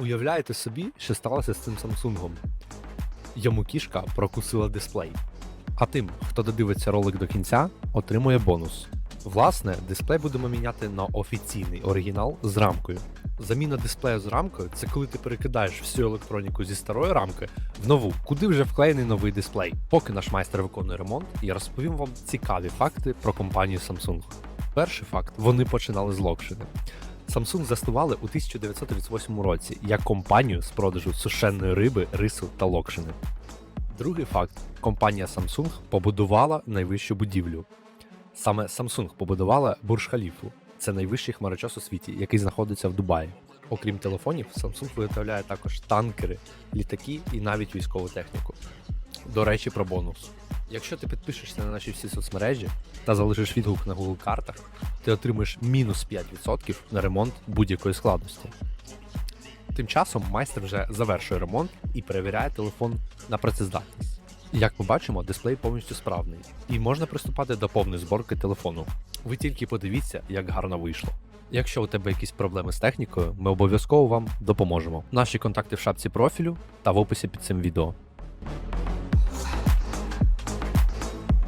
Уявляєте собі, що сталося з цим Самсунгом? Йому кішка прокусила дисплей. А тим, хто додивиться ролик до кінця, отримує бонус. Власне, дисплей будемо міняти на офіційний оригінал з рамкою. Заміна дисплею з рамкою це коли ти перекидаєш всю електроніку зі старої рамки в нову, куди вже вклеєний новий дисплей. Поки наш майстер виконує ремонт, я розповім вам цікаві факти про компанію Samsung. Перший факт: вони починали з локшини. Samsung заснували у 1938 році як компанію з продажу сушеної риби, рису та локшини. Другий факт: компанія Samsung побудувала найвищу будівлю. Саме Samsung побудувала Бурж-Халіфу. Це найвищий хмарочос у світі, який знаходиться в Дубаї. Окрім телефонів, Samsung виготовляє також танкери, літаки і навіть військову техніку. До речі, про бонус. Якщо ти підпишешся на наші всі соцмережі та залишиш відгук на Google картах, ти отримаєш мінус 5% на ремонт будь-якої складності. Тим часом майстер вже завершує ремонт і перевіряє телефон на працездатність. Як ми бачимо, дисплей повністю справний, і можна приступати до повної зборки телефону. Ви тільки подивіться, як гарно вийшло. Якщо у тебе якісь проблеми з технікою, ми обов'язково вам допоможемо. Наші контакти в шапці профілю та в описі під цим відео.